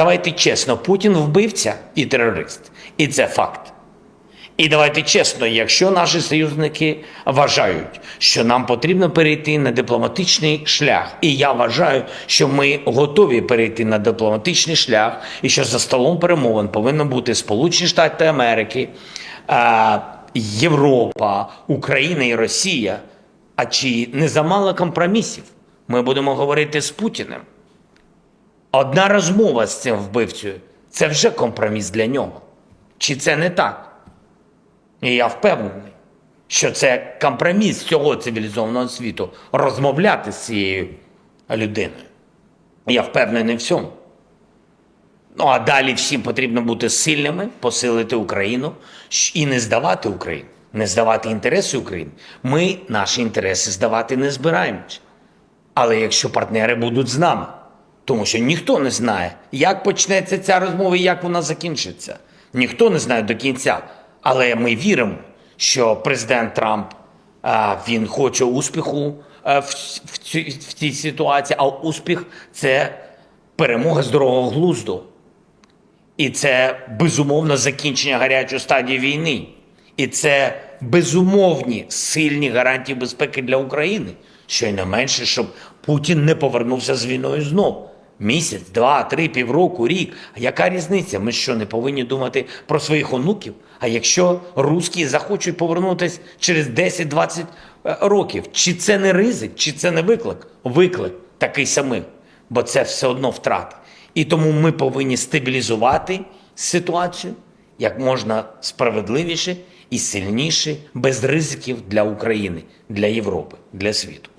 давайте чесно, Путін вбивця і терорист. І це факт. І давайте чесно, якщо наші союзники вважають, що нам потрібно перейти на дипломатичний шлях, і я вважаю, що ми готові перейти на дипломатичний шлях, і що за столом перемовин повинно бути Сполучені Штати Америки, Європа, Україна і Росія. А чи не замало компромісів? Ми будемо говорити з Путіним. Одна розмова з цим вбивцею це вже компроміс для нього. Чи це не так? І я впевнений, що це компроміс цього цивілізованого світу розмовляти з цією людиною. Я впевнений в цьому. Ну а далі всім потрібно бути сильними, посилити Україну і не здавати Україну, не здавати інтереси України. Ми наші інтереси здавати не збираємось. Але якщо партнери будуть з нами, тому що ніхто не знає, як почнеться ця розмова і як вона закінчиться. Ніхто не знає до кінця. Але ми віримо, що президент Трамп він хоче успіху в, цій, ситуації, а успіх це перемога здорового глузду. І це безумовно закінчення гарячої стадії війни. І це безумовні сильні гарантії безпеки для України. Що не менше, щоб Путін не повернувся з війною знов. Місяць, два, три, півроку, рік. А яка різниця? Ми що не повинні думати про своїх онуків? А якщо русські захочуть повернутися через 10-20 е, років, чи це не ризик, чи це не виклик? Виклик такий самий, бо це все одно втрата. І тому ми повинні стабілізувати ситуацію як можна справедливіше і сильніше, без ризиків для України, для Європи, для світу.